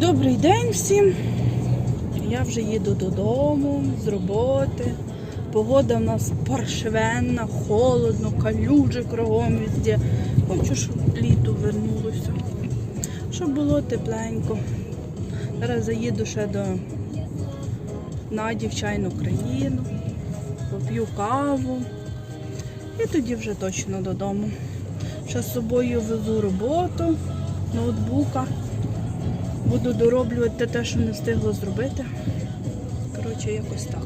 Добрий день всім. Я вже їду додому з роботи. Погода в нас паршивенна, холодно, калюжи кругом везде. Хочу, щоб літо вернулося. Щоб було тепленько. Зараз заїду ще до Наді в країну, поп'ю каву і тоді вже точно додому. Ще з собою везу роботу, ноутбука. Буду дороблювати те, що не встигла зробити. Коротше, якось так.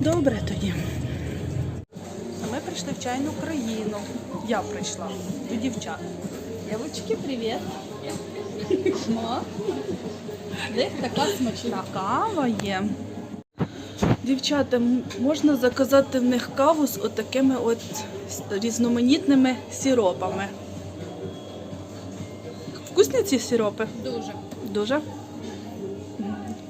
Добре тоді. А ми прийшли в чайну країну. Я прийшла до дівчат. Девочки, привет. О, Де така смачна. Кава є. Дівчата, можна заказати в них каву з отакими от різноманітними сиропами. Вкусні ці сиропи? Дуже. Дуже.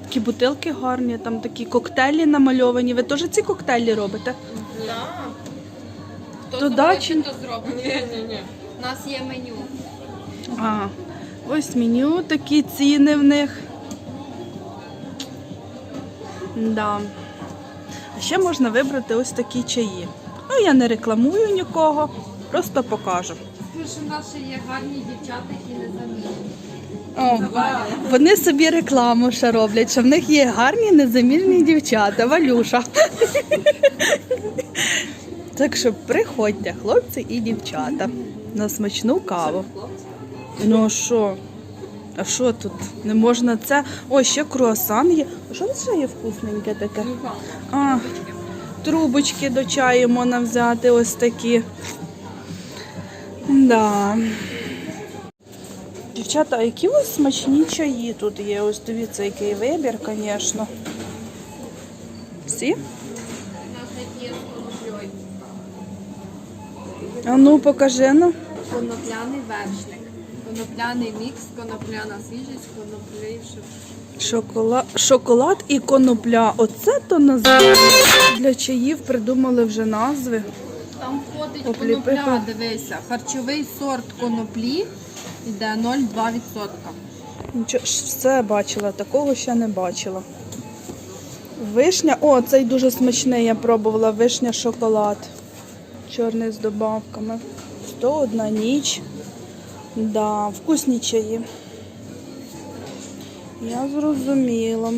Такі бутилки гарні, там такі коктейлі намальовані. Ви теж ці коктейлі робите? Да. Хто То то дачі? то зробить. Ні, ні, ні. У нас є меню. А, ось меню, такі ціни в них. Да. А ще можна вибрати ось такі чаї. Ну, я не рекламую нікого, просто покажу. Що ще є гарні дівчата, які незаміжні. О, вони собі рекламу ще роблять, що в них є гарні незаміжні дівчата, Валюша. Так що приходьте, хлопці і дівчата, на смачну каву. Ну що? А що тут? Не можна це? О, ще круасан є. А що це є вкусненьке таке? А, трубочки до чаю можна взяти ось такі. Да. Дівчата, а які ось смачні чаї тут є? Ось дивіться, який вибір, звісно. Всі? У. А ну, покажи ну. Конопляний вершник. Конопляний мікс, конопляна свіжість, коноплівши. Шоколад, шоколад і конопля. Оце то назва. Для чаїв придумали вже назви. Там входить Обліпиха. конопля, дивися. Харчовий сорт коноплі йде 0,2%. Нічого, все бачила, такого ще не бачила. Вишня, о, цей дуже смачний, я пробувала. Вишня шоколад. Чорний з добавками. 101 ніч. Да, вкусні чаї. Я зрозуміла.